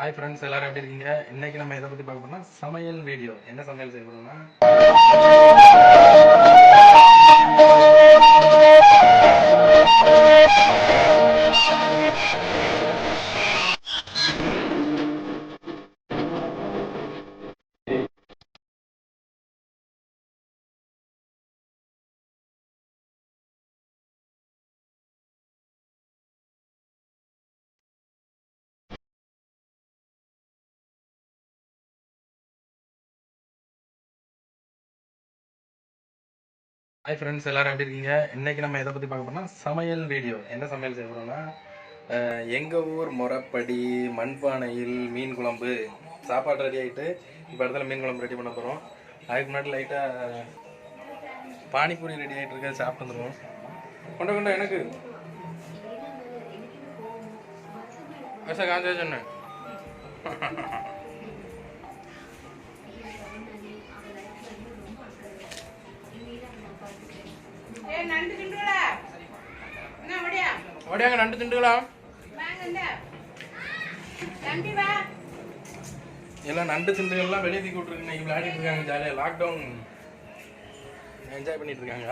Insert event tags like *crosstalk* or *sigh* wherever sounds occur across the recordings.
Hi friends எல்லாரும் எப்படி இருக்கீங்க? இன்னைக்கு நம்ம எதை பத்தி பார்க்க போறோம்னா சமையல் வீடியோ என்ன சமையல் செய்ய போறோம்னா? ஹாய் ஃப்ரெண்ட்ஸ் எல்லோரும் எப்படி இருக்கீங்க? இன்னைக்கு நம்ம எதை பற்றி பார்க்க போனால் சமையல் வீடியோ என்ன சமையல் செய்ய எங்கள் ஊர் முறைப்படி மண்பானையில் மீன் குழம்பு. சாப்பாடு ரெடி ஆகிட்டு இப்போ இடத்துல மீன் குழம்பு ரெடி பண்ண போகிறோம் அதுக்கு முன்னாடி லைட்டாக பானிபூரி ரெடி ஆகிட்டு இருக்க சாப்பிட்டு வந்துடுவோம் கொண்ட கொண்ட எனக்கு. ஐசா காஞ்சா சொன்னேன் நண்டு. என்ன? அப்படியாங்க நண்டு திண்டுக்கலாம் வாங்க. தம்பி வா. எல்லாம் நண்டு சிந்துகள்லாம் வெளியே தூக்கி இன்னைக்கு விளையாடிட்டு இருக்காங்க ஜாலியாக லாக்டவுன் என்ஜாய் பண்ணிட்டு இருக்காங்க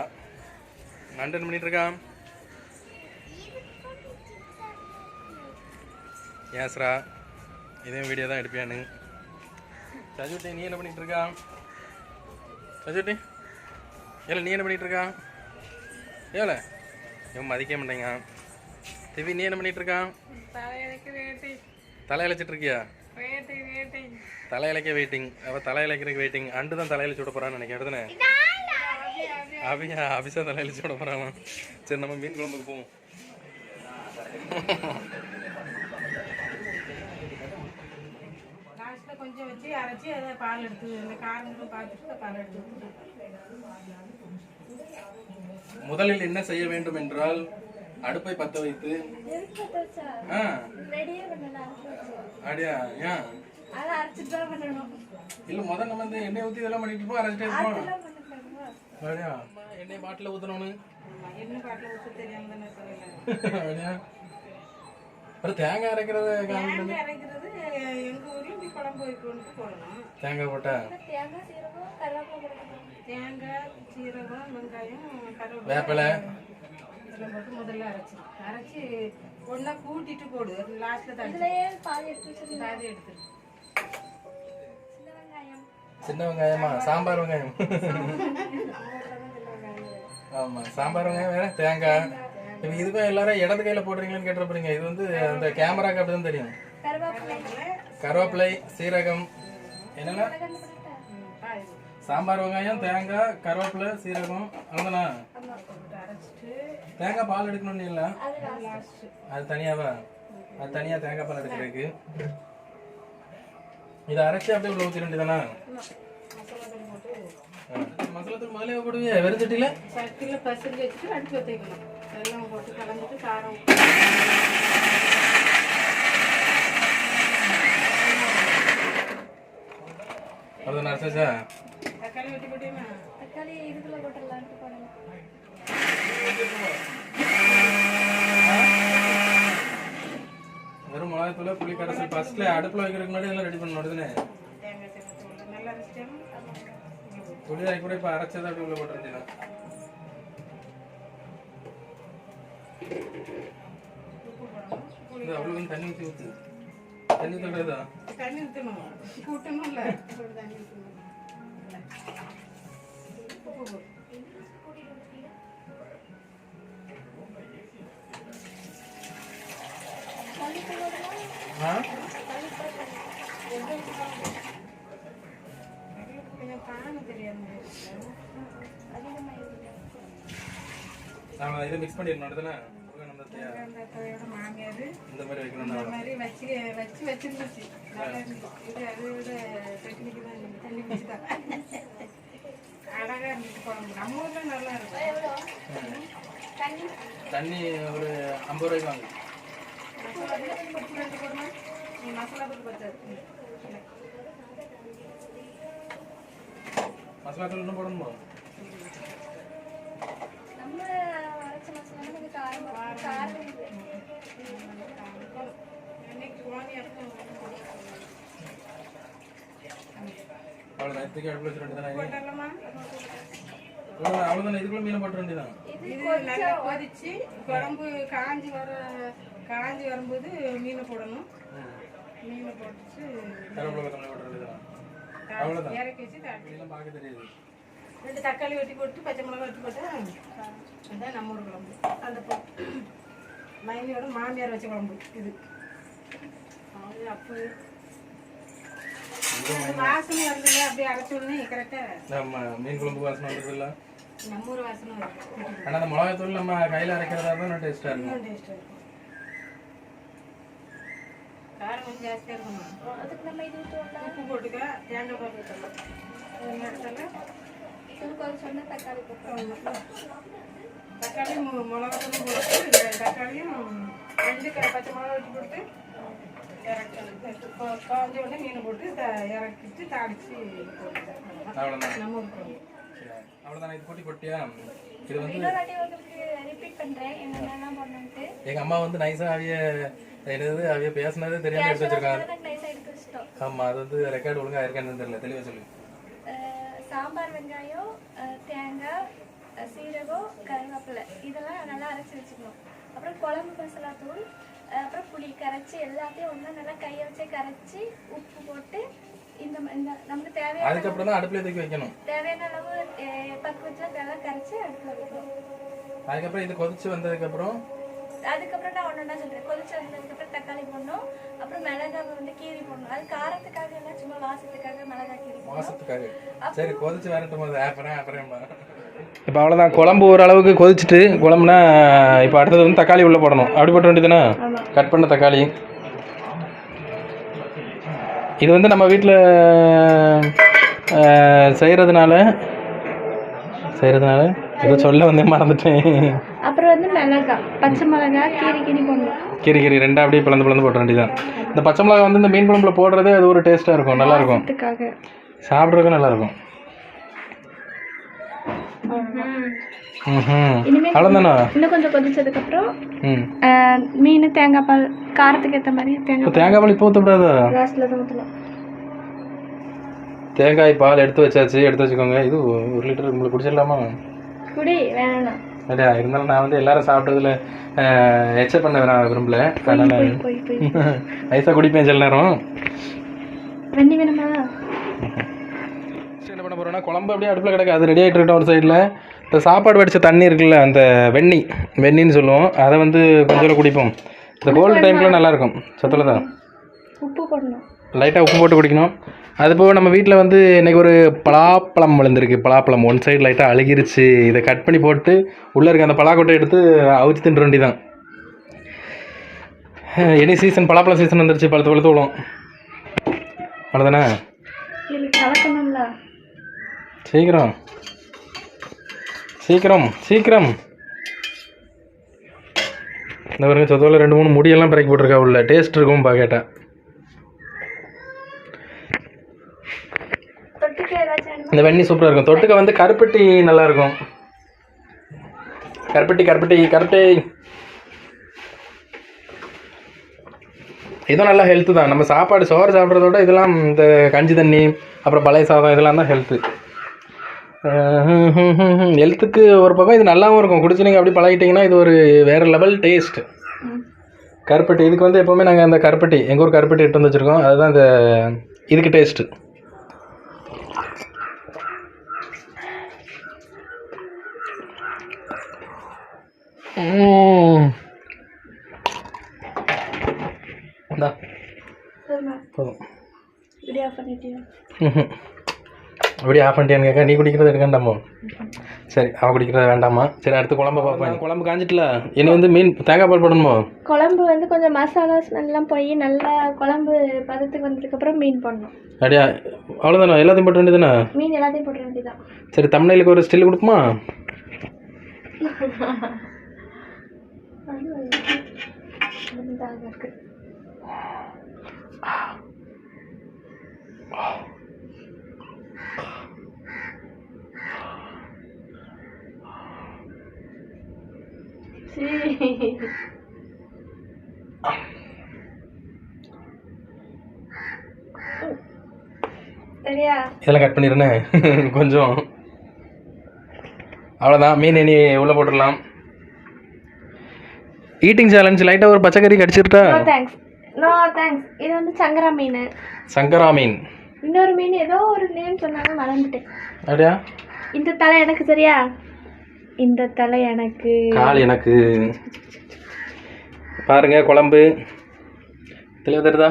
நண்டு என்ன பண்ணிட்டு இருக்கான் ஏஸ்ரா இதே வீடியோ தான் எடுப்பியானு சஜுட்டி நீ என்ன பண்ணிட்டு இருக்கா சஜுட்டி ஏல நீ என்ன பண்ணிட்டு இருக்கா ஏல இவன் மதிக்க மாட்டேங்க. திவி நீ என்ன பண்ணிட்டு இருக்கான் வேட்டி, தலையிலச்சிட்டு இருக்கியா? வேட்டி, வேட்டி. தலையிலைக்க வெயிட்டிங் அவ தலையிலைக்கிறதுக்கு வெயிட்டிங் அண்டு தான் தலையில சுட போறான்னு நினைக்கிறேன். எடுத்துனே. அபியா அபிஷா தலையில சுட போறான் சரி நம்ம மீன் குழம்புக்கு போவோம். கொஞ்சம் வச்சு அரைச்சி அதை பால் எடுத்து இந்த காரங்களும் பார்த்துட்டு பால் எடுத்து ஊத்தி. முதலில் என்ன செய்ய வேண்டும் என்றால் அடுப்பை பத்த வைத்து அப்படியா? ஏன் இல்ல முதல்ல நம்ம வந்து எண்ணெய் ஊத்தி இதெல்லாம் பண்ணிட்டு இருப்போம் அரைச்சிட்டே இருப்போம். அப்படியா? எண்ணெய் பாட்டில் ஆமா, என்ன பாட்டில் ஊற்ற தெரியாம தானே அப்புறம் தேங்காய் அரைக்கிறது தேங்காய் அரைக்கிறது எங்க ஊர்ல இப்படி குழம்பு வைக்கணும்னு போடணும் தேங்காய் போட்டா? தேங்காய் சீரகம் கருவேப்பிலை தேங்காய் சீரகம் வெங்காயம் கருவேப்பிலை. வேப்பிலை? இதெல்லாம் போட்டு முதல்ல அரைச்சி அரைச்சி ஒண்ணா கூட்டிட்டு போடு. லாஸ்ட்ல இதுலயே பாதி எடுத்து பாதி வெங்காயம். சின்ன வெங்காயமா? சாம்பார். வெங்காயம். ஆமா சாம்பார் வெங்காயம் வேற தேங்காய். இப்ப இதுக்கும் எல்லாரும் இடது கையில போடுறீங்களான்னு கேட்டு இது வந்து அந்த கேமராக்கு அப்படிதான் தெரியும். கருவேப்பிலை சீரகம். என்னன்னா? சாம்பார் வெங்காயம் தேங்காய் கருவேப்பிலை சீரகம். அவ்வளோதானா தேங்காய் பால் எடுக்கணும்னு இல்ல. அது அது தனியாவா? அது தனியா தேங்காய் பால் எடுக்கிறதுக்கு. இதை அரைச்சி அப்படியே உள்ள ஊற்றி வேண்டியதானா மசாலா தூள் முதலே போடுவியா வெறும் சட்டியில? சட்டியில பசரி வச்சுட்டு அடுப்பு வைக்கணும் எல்லாம் போட்டு கலந்துட்டு காரம் அவ்வளோதானா அரைச்சாச்சா? தக்காளி வெட்டி போட்டியுமா தக்காளி இதுக்குள்ள போட்டுடலான்ட்டு போடணும் வெறும் மிளகாத்தூள் புளி கரைசல் ஃபர்ஸ்ட்ல அடுப்புல வைக்கிறதுக்கு முன்னாடி எல்லாம் ரெடி பண்ணணும் உடனே தேங்காய் சேர்த்து நல்லா அரைச்சிட்டேன் புளி கூட இப்போ அரைச்சதை அப்படி உள்ள போட்டுருந்தீங்க உப்பு போடணும் இது அவ்வளோ தண்ணி ஊற்றி ஊற்று தண்ணி ஊற்றுறதா தண்ணி ஊற்றணும் கூட்டணும்ல. தண்ணி ஊற்றணும் உப்பு நான் இதை மிக்ஸ் பண்ணிடணும். அடுத்தானே அந்த தே- அந்த அத்தையோட மாமியார். இந்த மாதிரி வைக்கணும் இந்த மாதிரி வச்சு வச்சு வச்சிருந்துச்சு. நல்லா இருந்துச்சு. இது அதை விட டெக்னிக்கு தான் இருந்துச்சு. தண்ணி குடிச்சுதான் அழகா இருந்துச்சு குழம்பு. நம்ம ஊர்ல நல்லா இருக்கும். தண்ணி? தண்ணி ஒரு ஐம்பது ரூபாய்க்கு வாங்க. மசாலா பத்தாது தூள் இன்னும் போடணுமா? நம்ம அவ்வளோ தான் இதுக்கு எடுத்து வச்சு ரெண்டு தானே அவ்வளோதான் இதுக்குள்ள தான் நல்லா கொதிச்சு குழம்பு காஞ்சி வர காஞ்சி வரும்போது மீனை போடணும். மீனை போட்டுச்சு கருவேப்பிலை கொத்தமல்லி போட்டு தெரியாது. ரெண்டு தக்காளி வெட்டி போட்டு பச்சை மிளகா வெட்டி போட்டு அதான் நம்ம ஊர் குழம்பு. அந்த மைனியோட மாமியார் வச்ச குழம்பு இது. அது அப்போ வாசனை வருதுல்ல அப்படியே அரைச்சி உடனே கரெக்டாக நம்ம மீன் குழம்பு வாசனை வந்துருது இல்லை நம்ம ஊர் வாசனை வரும் ஆனால் அந்த மிளகாத்தூள் நம்ம கையில் அரைக்கிறதா தான் டேஸ்ட்டாக இருக்கும். டேஸ்ட்டாக இருக்கும். காரம் கொஞ்சம் ஜாஸ்தியாக இருக்கணும். அதுக்கு நம்ம இது உப்பு போட்டுக்க தேங்காய் பால் தக்காளி போட்டுருவோம் தக்காளி மு- மிளகாத்தூளும் போட்டு தக்காளியும் ரெண்டு பச்சை மிளகா வெட்டி போட்டு இறக்கணும். காஞ்ச உடனே மீன் போட்டு இறக்கிட்டு தாளிச்சு நம்ம அவ்வளோதான் இது போட்டி போட்டியா? இது வந்து எங்கள் அம்மா வந்து நைஸாக அவிய என்னது அவிய பேசுனதே தெரியாமல் எடுத்து வச்சிருக்காங்க. ஆமாம் அது வந்து ரெக்கார்டு ஒழுங்காக இருக்கான்னு தெரியல. தெளிவாக சொல்லு. சாம்பார் வெங்காயம் தேங்காய் சீரகம் கருவேப்பிலை. இதெல்லாம் நல்லா அரைச்சி வச்சுக்கணும். அப்புறம் குழம்பு மசாலா தூள் அப்புறம் புளி கரைச்சி எல்லாத்தையும் ஒன்றா நல்லா கையை வச்சே கரைச்சி உப்பு போட்டு இந்த இந்த நமக்கு தேவையான அதுக்கப்புறம் தான் அடுப்பில் தூக்கி வைக்கணும். தேவையான அளவு பக்குவத்தில் நல்லா கரைச்சி அடுப்பில் வைக்கணும். அதுக்கப்புறம் இது கொதிச்சு வந்ததுக்கப்புறம் அதுக்கப்புறம் நான் ஒன்று சொல்கிறேன் கொதிச்சு வந்ததுக்கப்புறம் தக்காளி போடணும். அப்புறம் மிளகாய் வந்து கீரி போடணும். அது காரத்துக்காக இல்லை சும்மா வாசத்துக்காக மிளகாய் கீரி போடணும். மாசத்துக்காக சரி கொதிச்சு வரட்டும் போது. அப்புறம் அப்புறம் இப்போ அவ்வளோதான் குழம்பு ஓரளவுக்கு கொதிச்சுட்டு குழம்புனா இப்போ அடுத்தது வந்து தக்காளி உள்ளே போடணும். அப்படி போட்ட வேண்டியதுனா கட் பண்ண தக்காளி. இது வந்து நம்ம வீட்டில் செய்கிறதுனால செய்கிறதுனால ஏதோ சொல்ல வந்து மறந்துட்டேன். அப்புறம் வந்து மிளகாய் பச்சை மிளகாய் கீரி கீரி போடணும். கீரி கீரி ரெண்டா அப்படியே பிளந்து பிளந்து போட்ட வேண்டியதான் இந்த பச்சை மிளகா வந்து இந்த மீன் குழம்புல போடுறது அது ஒரு டேஸ்ட்டாக இருக்கும் நல்லா இருக்கும். அதுக்காக சாப்பிட்றதுக்கும் நல்லா இருக்கும். அவ்வளோதானா இன்னும் கொஞ்சம் கொதிச்சதுக்கப்புறம் ம். ஆஹ், மீன் தேங்காய் பால் காரத்துக்கு ஏற்ற மாதிரி தேங்காய் தேங்காய் பால் இப்போ ஊற்றக்கூடாதா லாஸ்ட்டில் தான் ஊற்றலாம் தேங்காய் பால் எடுத்து வச்சாச்சு எடுத்து வச்சுக்கோங்க. இது ஒரு லிட்டர் உங்களுக்கு குடிச்சிடலாமா? குடி வேணாம் இல்லையா? இருந்தாலும் நான் வந்து எல்லாரும் சாப்பிட்டதுல எச்ச பண்ண நான் விரும்பல. அதனால நைஸாக *laughs* குடிப்பேன் சில நேரம். வெண்ணி வேணுமா? என்ன பண்ண போகிறோம்னா குழம்பு அப்படியே அடுப்பில் கிடக்கு. அது ரெடி ஆகிட்டு ஒரு சைடில் இந்த சாப்பாடு வடித்த தண்ணி இருக்குல்ல அந்த வெண்ணி வெண்ணின்னு சொல்லுவோம். அதை வந்து கொஞ்சம் குடிப்போம். இந்த கோல்டு டைமில் நல்லாயிருக்கும் சத்துல தான் உப்பு போடணும். லைட்டாக உப்பு போட்டு குடிக்கணும். அது போக நம்ம வீட்டில் வந்து இன்றைக்கி ஒரு பலாப்பழம் விழுந்திருக்கு. பலாப்பழம் ஒன் சைடு லைட்டாக அழுகிருச்சு. இதை கட் பண்ணி போட்டு உள்ளே இருக்க அந்த பலாக்கொட்டை எடுத்து அவிச்சு தின்ற வேண்டி தான் எனி சீசன் பலாப்பழ சீசன் வந்துருச்சு. பழுத்து பழுத்து விழும். அவ்வளோதானே சீக்கிரம். சீக்கிரம் சீக்கிரம். இந்த பாருங்க சொத்தோல ரெண்டு மூணு முடியெல்லாம் பிறக்கி போட்டிருக்கா உள்ள. டேஸ்ட் இருக்கும் பா கேட்டேன் தொட்டுக்க ஏதாச்சும் வேணுமா? இந்த வெண்ணி சூப்பராக இருக்கும். தொட்டுக்க வந்து கருப்பட்டி நல்லாயிருக்கும். கருப்பட்டி கருப்பட்டி கருப்பட்டி. இதுவும் நல்லா ஹெல்த்து தான். நம்ம சாப்பாடு சோறு சாப்பிட்றத விட இதெல்லாம் இந்த கஞ்சி தண்ணி அப்புறம் பழைய சாதம் இதெல்லாம் தான் ஹெல்த்து ஹெல்த்துக்கு ஒரு பக்கம் இது நல்லாவும் இருக்கும். குடிச்சு நீங்கள் அப்படி பழகிட்டீங்கன்னா இது ஒரு வேறு லெவல் டேஸ்ட் கருப்பட்டி இதுக்கு வந்து எப்போவுமே நாங்கள் அந்த கருப்பட்டி எங்கள் ஊர் கருப்பட்டி எடுத்து வந்து வச்சுருக்கோம். அதுதான் இந்த இதுக்கு டேஸ்ட்டு போதும். இப்படி ஆஃப் பண்ணிட்டியா? ம்ஹும். அப்படியே ஆஃப் பண்ணிட்டேன்னு கேட்க நீ குடிக்கிறது எடுக்கண்டாமோ? சரி அவன் குடிக்கிறது வேண்டாமா? சரி அடுத்து குழம்பு பார்ப்பேன் குழம்பு காஞ்சிட்டல. இனி வந்து மீன் தேங்காய் பால் போடணுமோ? குழம்பு வந்து கொஞ்சம் மசாலா ஸ்மெல்லாம் போய் நல்லா குழம்பு பதத்துக்கு வந்ததுக்கப்புறம் மீன் போடணும். அப்படியா? அவ்வளோதானே எல்லாத்தையும் போட்ட வேண்டியதுதானே? மீன் எல்லாத்தையும் போட வேண்டியதான் சரி தமிழ்நாளுக்கு ஒரு ஸ்டில் கொடுக்குமா *laughs* வந்து சரி சரியா இதெல்லாம் கட் பண்ணிடுறேன். *laughs* கொஞ்சம். அவ்வளோதான் மீன் இனி உள்ளே போட்டுடலாம். ஈட்டிங் சேலஞ்ச் லைட்டாக ஒரு பச்சைக்கறி கடிச்சிருட்டா நோ தேங்க்ஸ் நோ தேங்க்ஸ் இது வந்து சங்கரா மீன். சங்கரா மீன். இன்னொரு மீன் ஏதோ ஒரு நேம் சொன்னாங்க மறந்துட்டேன். அப்படியா? இந்த தலை எனக்கு சரியா? இந்த தலை எனக்கு. கால் எனக்கு. பாருங்க குழம்பு. தெளிவாக தருதா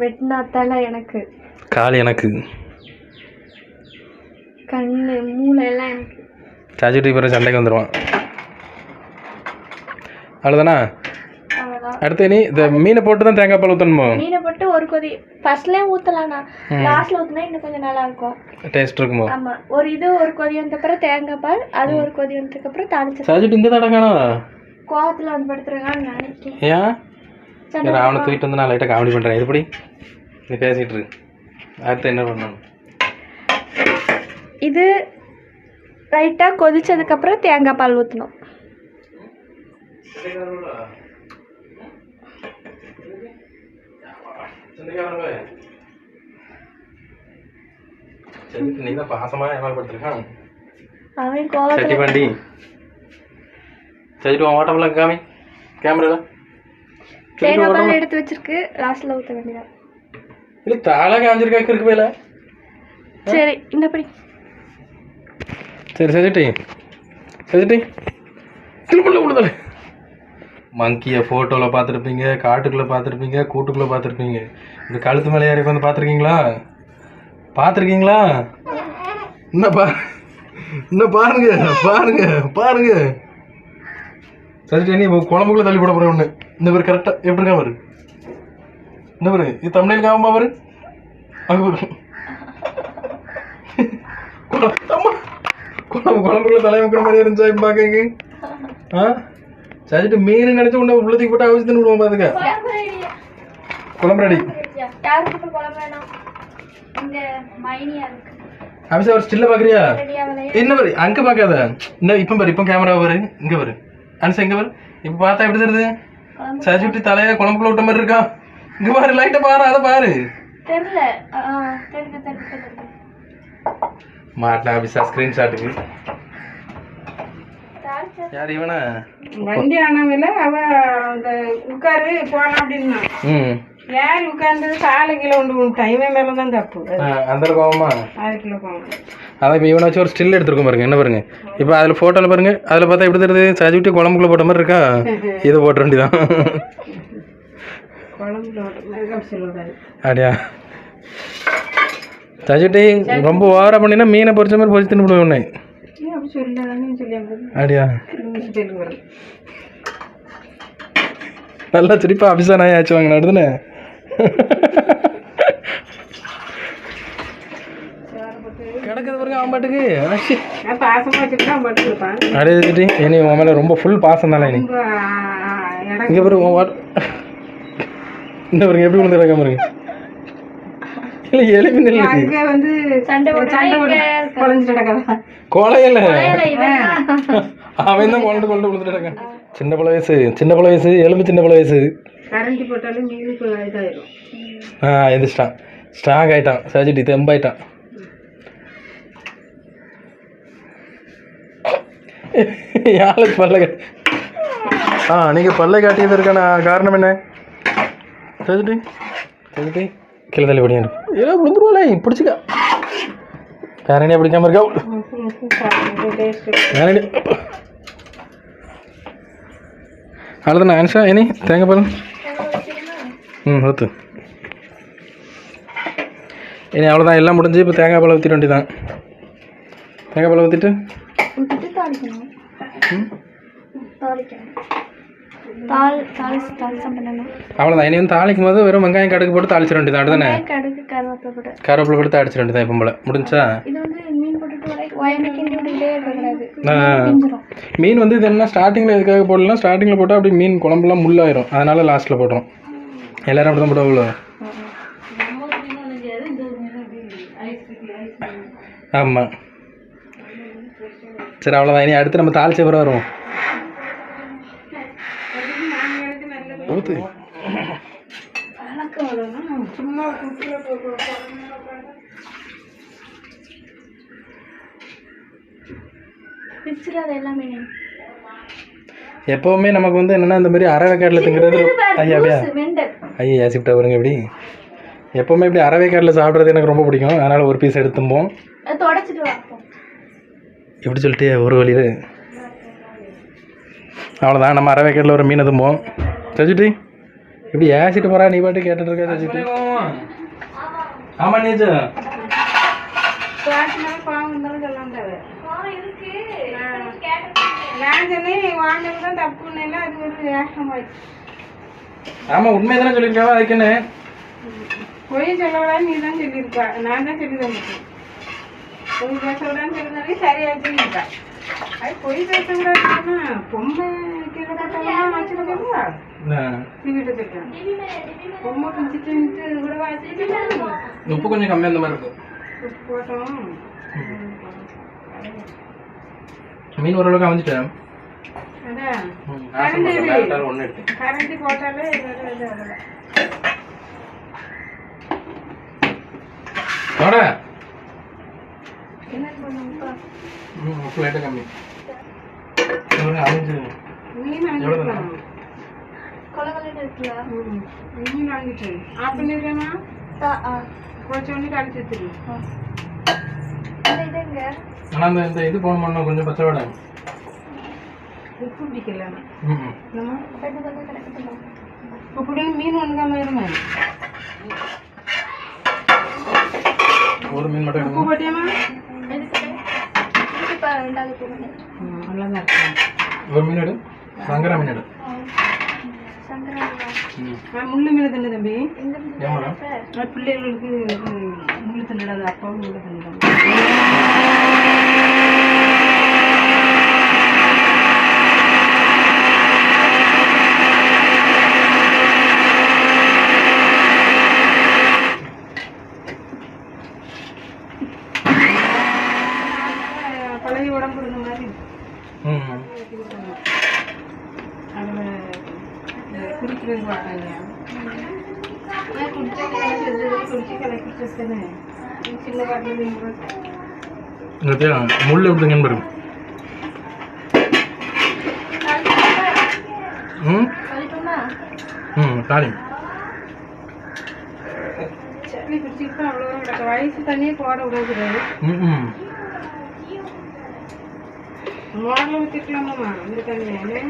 வெட்டினா தலை எனக்கு. கால் எனக்கு. கண்ணு மூளை எல்லாம் எனக்கு. சாச்சிட்டு பிறகு சண்டைக்கு வந்துடுவான் அவ்வளோதானா அடுத்து நீ இந்த மீனை போட்டு தான் தேங்காய் பால் ஊற்றணுமோ மீனை போட்டு ஒரு கொதி. ஃபர்ஸ்ட்லேயே ஊற்றலாம்ண்ணா லாஸ்ட்ல ஊற்றினா இன்னும் கொஞ்சம் நல்லா இருக்கும் டேஸ்ட் இருக்குமோ? ஆமா. ஒரு இது ஒரு கொதி வந்த அப்புறம் தேங்காய் பால் அது ஒரு கொதி வந்ததுக்கு அப்புறம் தாளிச்சு சாச்சிட்டு இந்த தடவை காணா கோவத்தில் வந்து படுத்துருக்கான்னு நினைக்கிறேன். ஏன்? சரி அவனை தூக்கிட்டு வந்து நான் லைட்டாக காமெடி பண்ணுறேன் இதுபடி நீ பேசிகிட்டு இரு. அடுத்து என்ன பண்ணணும்? இது லைட்டாக கொதிச்சதுக்கப்புறம் தேங்காய் பால் ஊற்றணும் பாண்டி. சரி பிளாக் காமி. கேமராவில் தேங்காய் பால் எடுத்து வச்சிருக்கு. லாஸ்ட்ல ஊற்ற வேண்டியதான் இல்லை தாளாக காஞ்சிருக்கா இருக்கு மேலே? சரி இந்த படி. சரி செஞ்சுட்டி செஞ்சுட்டி திருப்பள்ள விடுதல் மங்கியை ஃபோட்டோவில் பார்த்துருப்பீங்க காட்டுக்குள்ளே பார்த்துருப்பீங்க கூட்டுக்குள்ளே பார்த்துருப்பீங்க. இந்த கழுத்து மேலே யாரையும் வந்து பார்த்துருக்கீங்களா? பார்த்துருக்கீங்களா? இன்னும் பா இன்னும் பாருங்க பாருங்க பாருங்க. சரி நீ இப்போ தள்ளி போட போகிறேன் ஒன்று இந்த பேர் கரெக்டாக எப்படி இருக்கான் பாரு? இந்த பேர் இது தமிழில் காமமா பாரு? அங்கே குழம்பு குழம்புக்குள்ள தலை வைக்கிற மாதிரி இருந்துச்சா இப்போ பார்க்கங்க ஆ? சரிட்டு மீன் நினச்சி உன்னை உள்ளத்துக்கு போட்டு அவிச்சு தின்னு விடுவோம் பார்த்துக்க குழம்பு ரெடி அபிஷா ஒரு அவர் ஸ்டில்ல பார்க்குறியா என்ன பாரு அங்கே பார்க்காத இன்னும் இப்போ பாரு இப்போ கேமரா பாரு இங்கே பாரு. அனுசா இங்கே பாரு. இப்போ பார்த்தா எப்படி தெரியுது? குழம்பு சஜிட்டு தலையை குழம்புக்குள்ள விட்ட மாதிரி இருக்கா? இங்கே பாரு லைட்டை பாரு அதை பாரு. தெரியல. மாட்டினா அபிஷா ஸ்க்ரீன்ஷாட்டுக்கு தாளிச்சா யார் இவனா? வண்டி ஆனவில அவ அந்த உட்காரு போலாம் அப்படின்னா. ம். ஏன் உட்கார்ந்து சாலை கீழே கொண்டு இவன் மேல தான் தப்பு அந்த கோவமா? அதுக்குள்ள போகணும் அதான் இப்போ இவனை வச்சு ஒரு ஸ்டில் எடுத்துருக்கோம் பாருங்க. என்ன பாருங்க? இப்போ அதில் ஃபோட்டோவில் பாருங்க. அதில் பார்த்தா எப்படி தெரியுது? சஜிவிட்டு குழம்புக்குள்ள போட்ட மாதிரி இருக்கா? *laughs* இதை போட்ட சொல்லுவாரு. அப்படியா? சஜிட்டி ரொம்ப ஓவரா பண்ணினா மீனை பொரிச்ச மாதிரி பொரிச்சு தின்னு உன்னை. அப்படியா? நல்லா சிரிப்பா அபிஷா நாய் ஆச்சு வாங்க நடுதுனே கிடக்குது பாருங்க அவன் பாட்டுக்கு. அப்படியே வச்சுட்டு இனி உன் மேலே ரொம்ப ஃபுல் பாசம் தானே இனி. இங்கே பாருங்க இந்த பாருங்க எப்படி விழுந்துருக்க பாருங்க. இல்லை எலும்பி நில்லுது அங்க வந்து சண்டை சண்டை. குழஞ்சிட்டு கிடக்கா கொலையில. அவன் தான் கொண்டு கொண்டு சின்ன பழ வயசு சின்ன பழ வயசு எலும்பு சின்ன பழ வயசு. கரண்டி போட்டாலும் மீனுக்கு இதாயிரும். ஆ எந்திரிச்சிட்டான் ஸ்ட்ராங் ஆயிட்டான். சர்ஜிட்டி தெம்பாயிட்டான். யாருக்கு பல்ல கட்டி ஆ நீங்கள் பல்ல காட்டியதற்கான காரணம் என்ன? சர்ஜிட்டி சர்ஜிட்டி கீழே தள்ளி படியாது ஏதோ விழுந்துருவாளே பிடிச்சிக்கா. பேரணியாக பிடிக்காம இருக்கா? பேரணி அவ்வளோதானே ஆன்ஷா இனி தேங்காய் பால்? ம் ஊற்று இனி அவ்வளோதான் எல்லாம் முடிஞ்சு இப்போ தேங்காய் பால் ஊற்றிட வேண்டியதான் தேங்காய் பால் ஊற்றிட்டு விட்டுட்டு தாள் தாளிச்சு தாளிச்சம் பண்ணணும் அவ்வளோதான் இனி வந்து தாளிக்கும் போது வெறும் வெங்காயம் கடுகு போட்டு தாளிச்சிட வேண்டியதான் அடுத்தானே கடுகு கருவேப்பிலை போட்டு. கருவேப்பிலை போட்டு தாளிச்சிட வேண்டியதான் இப்போ போல முடிஞ்சா? இது வந்து மீன் போட்டுட்டு கிண்டி விட்டுக்கிட்டே இருக்கக்கூடாது. மீன் வந்து இது என்ன ஸ்டார்டிங்கில் எதுக்காக போடலாம் ஸ்டார்டிங்கில் போட்டால் அப்படி மீன் குழம்புலாம் முள்ளாயிரும். அதனால லாஸ்ட்டில் போட்டுரும். எல்லாரும் அப்படி தான் போடுவாங்களோ? ஆமாம் சரி அவ்வளோதான் இனி அடுத்து நம்ம தாளிச்ச பிறகு வருவோம். ஊத்து சும்மா எப்போவுமே நமக்கு வந்து என்னென்னா இந்த மாதிரி அரவேக்காட்டில் திங்கிறது ஐயா அப்படியா ஐயா ஷிஃப்டாக வருங்க இப்படி. எப்போவுமே இப்படி அரவேக்காட்டில் சாப்பிட்றது எனக்கு ரொம்ப பிடிக்கும். அதனால் ஒரு பீஸ் வாப்போம் எப்படி சொல்லிட்டு ஒரு வழியில். அவ்வளோதான் நம்ம அரவேக்காட்டில் ஒரு மீன் எதும்போம் சஜிட்டி? இப்படி ஏசிட்டு போகிறா நீ பாட்டு கேட்டுட்டு இருக்க சஜிட்டி? ஆமாம் நீச்சு பேசினாலும் பாவம் இருந்தாலும் சொல்லலாம் தேவை இருக்கு நான் சொன்னேன் நீ வாங்கினது தான் தப்புன்னு அது ஒரு வேகமாயிடுச்சு ஆமாம் உண்மை தானே சொல்லியிருக்காவா அதுக்குன்னு பொய் சொல்லக்கூடாது நீ தான் சொல்லியிருப்பா. நான் தான் சொல்லி தந்துட்டேன் பொய் பேசக்கூடாதுன்னு கூட வச்சுட்டு உப்பு கொஞ்சம் கம்மியாக இந்த மாதிரி இருக்கும் உப்பு போட்டோம் மீன் ஓரளவுக்கு அமைஞ்சிட்டேன் கரண்டி போட்டாலே லைட்டாக கம்மி. அஞ்சு மீன் மீன் இது இது போகணும்னா கொஞ்சம் பச்சை வடை. உப்பு பிடிக்கல ம் நம்ம கொஞ்சம் கொஞ்சம் கிடக்கட்டுமா உப்பு மீன் ஒன்றுக்காம இருமே ஒரு மீன் மட்டும் உப்பு எடுக்கணும் போட்டியாமா எதுக்கு இதுக்கு இப்போ ரெண்டாவது போடுங்க நல்லாதான் இருக்கும் ஒரு மீன் எடு. சங்கரா மீன் எடு. சங்கராஜா ம் ஆ, முள்ளு மீன் தானே தம்பி? பிள்ளைகளுக்கு முள்ளு தின்னுடாது அப்பாவும் முள்ளு தின்னுடாது பழைய உடம்பு இருந்த மாதிரி ம் அதில் குடிக்கிறது பார்த்தாங்க நான் குடிச்சா கலக்கிறது குடிச்சு கலக்கிட்டு சின்ன காட்டில் இந்த முள் எப்படிங்கன்னு பாருங்க ம்? ம் கிடக்க. வயசு தண்ணியே போட விடக்கூடாது ம் மோடல ஊற்றிக்கலாமாம்மா இந்த தண்ணியை.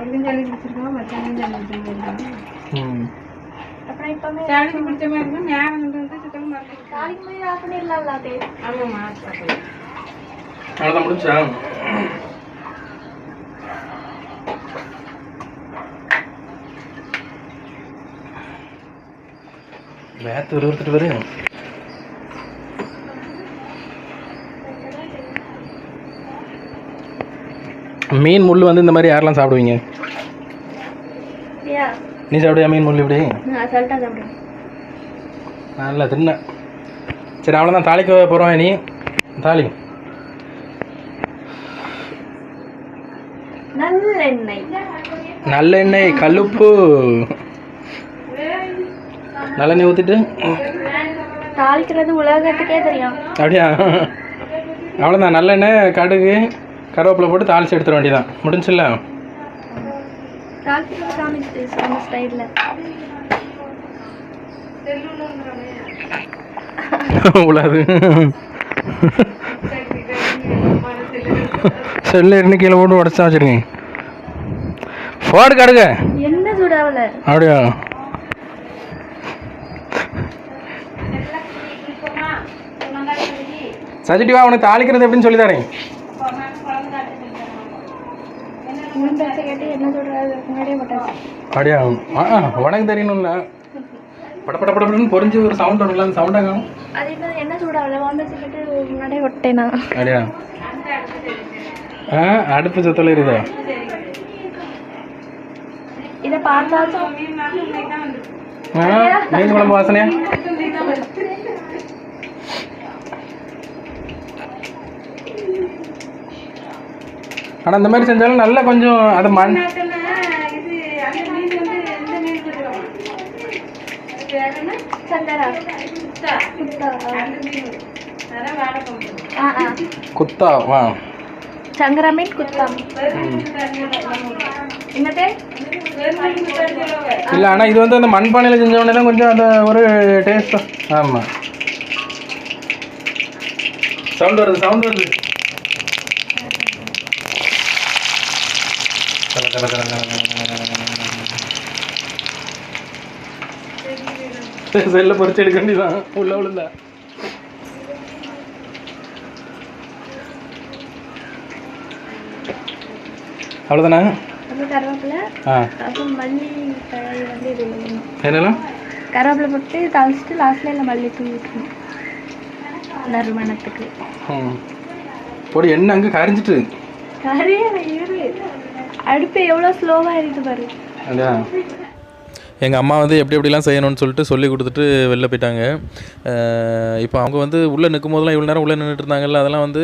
சளி பிடிச்ச மாதிரி இருக்கும் ஞாபகம் வந்து சுத்தமாக மறந்துட்டு நாளைக்கு போய் ஆஃப் பண்ணிடலாம் எல்லாத்தையும் ஆமாம்மா அவ்வளோதான் முடிஞ்சா வேத்து ஒரு ஒருத்தர் வரும் மீன் முள் வந்து இந்த மாதிரி யாரெல்லாம் சாப்பிடுவீங்க? நீ சாப்பிடுவியா மீன் முள் இப்படி? நல்லா தின்ன. சரி அவ்வளோதான் தாளிக்க போகிறோம் நீ தாளி. நல்லெண்ணெய். நல்லெண்ணெய் கல்லுப்பு. நல்லெண்ணெய் ஊற்றிட்டு தாளிக்கிறது உலகத்துக்கே தெரியும். அப்படியா? அவ்வளோதான் நல்லெண்ணெய் கடுகு. கருவேப்பிலை போட்டு தாளிச்சு எடுத்துட வேண்டியதான் முடிஞ்சுல்ல உள்ளது செல்லு இருந்து கீழே போட்டு உடச்சா வச்சுருக்கேன். போடு கடுங்க என்ன சுடாவல? அப்படியா? சஜிட்டி வா உனக்கு தாளிக்கிறது எப்படின்னு சொல்லி தரேன் இன்னும் பேச கேட்டு என்ன சொல்றாரு முன்னாடியே போட்டாச்சு அப்படியா? உனக்கு தெரியணும்ல. பட பட படப்படன்னு பொறிஞ்சு ஒரு சவுண்ட் வரும்ல அந்த என்ன விட்டேனா அப்படியா? ஆ அடுப்பு சுத்தல இருக்குதா இதை பார்த்தாச்சும். ஆ மீன் குழம்பு வாசனையா? ஆனால் இந்த மாதிரி செஞ்சாலும் நல்லா கொஞ்சம் அது மண் குத்தா. வா. சங்கரா மீன் குத்தா. என்னது இல்லை ஆனால் இது வந்து அந்த மண்பானையில் செஞ்சவொடனே தான் கொஞ்சம் அந்த ஒரு டேஸ்ட் ஆமாம் சவுண்ட் வருது சவுண்ட் வருது. *laughs* செல்ல பொறிச்சு எடுக்க வேண்டியதான் உள்ள விழுந்தா. அவ்வளோதானே கருவேப்பிலை ஆ. என்னெல்லாம்? கருவேப்பிலை போட்டு தாளிச்சிட்டு லாஸ்ட்ல இல்லை மல்லி தூவி விட்டுணும் நறுமணத்துக்கு. பொடி எண்ணெய் அங்கே கரைஞ்சிட்டு. கரையே அடுப்பு எவ்வளோ ஸ்லோவாக இருக்குது பாரு. எங்கள் அம்மா வந்து எப்படி எப்படிலாம் செய்யணும்னு சொல்லிட்டு சொல்லி கொடுத்துட்டு வெளில போயிட்டாங்க. இப்போ அவங்க வந்து உள்ளே நிற்கும் போதெல்லாம் இவ்வளோ நேரம் உள்ளே நின்றுட்டு இருந்தாங்கல்ல அதெல்லாம் வந்து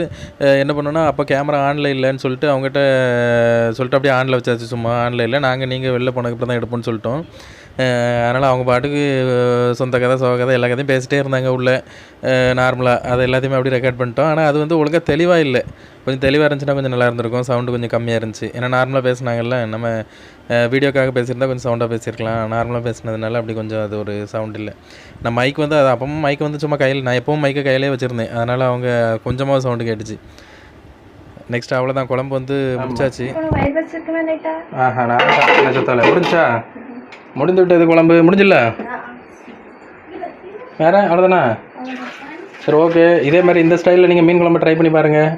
என்ன பண்ணோன்னா அப்போ கேமரா ஆனில் இல்லைன்னு சொல்லிட்டு அவங்ககிட்ட சொல்லிட்டு அப்படியே ஆனில் வச்சாச்சு சும்மா. ஆனில் இல்லை. நாங்கள் நீங்கள் வெளில போனதுக்கப்புறம் தான் எடுப்போம்னு சொல்லிட்டோம். அதனால் அவங்க பாட்டுக்கு சொந்த கதை சோக கதை எல்லா கதையும் பேசிட்டே இருந்தாங்க உள்ளே. நார்மலாக அது எல்லாத்தையுமே அப்படியே ரெக்கார்ட் பண்ணிட்டோம். ஆனால் அது வந்து ஒழுங்காக தெளிவாக இல்லை. கொஞ்சம் தெளிவாக இருந்துச்சுன்னா கொஞ்சம் நல்லா இருந்திருக்கும். சவுண்டு கொஞ்சம் கம்மியாக இருந்துச்சு. ஏன்னா நார்மலாக பேசுனாங்கல்ல நம்ம வீடியோக்காக பேசியிருந்தா கொஞ்சம் சவுண்டாக பேசியிருக்கலாம். நார்மலாக பேசினதுனால அப்படி கொஞ்சம் அது ஒரு சவுண்ட் இல்லை. நான் மைக் வந்து அது அப்பவும் மைக் வந்து சும்மா கையில் நான் எப்பவும் மைக்கை கையிலே வச்சுருந்தேன். அதனால் அவங்க கொஞ்சமாக சவுண்டு கேட்டுச்சு. நெக்ஸ்ட் அவ்வளோதான் குழம்பு வந்து முடிச்சாச்சு. ஆஹா நான் முடிஞ்சா? முடிந்து விட்டது குழம்பு. முடிஞ்சில்ல? வேற? அவ்வளோதானா சரி ஓகே இதே மாதிரி இந்த ஸ்டைலில் நீங்கள் மீன் குழம்பு ட்ரை பண்ணி பாருங்கள்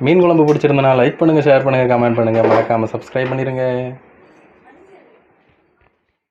மீன் குழம்பு பிடிச்சிருந்தனா லைக் பண்ணுங்கள் ஷேர் பண்ணுங்கள் கமெண்ட் பண்ணுங்கள் மறக்காமல் சப்ஸ்கிரைப் பண்ணிடுங்க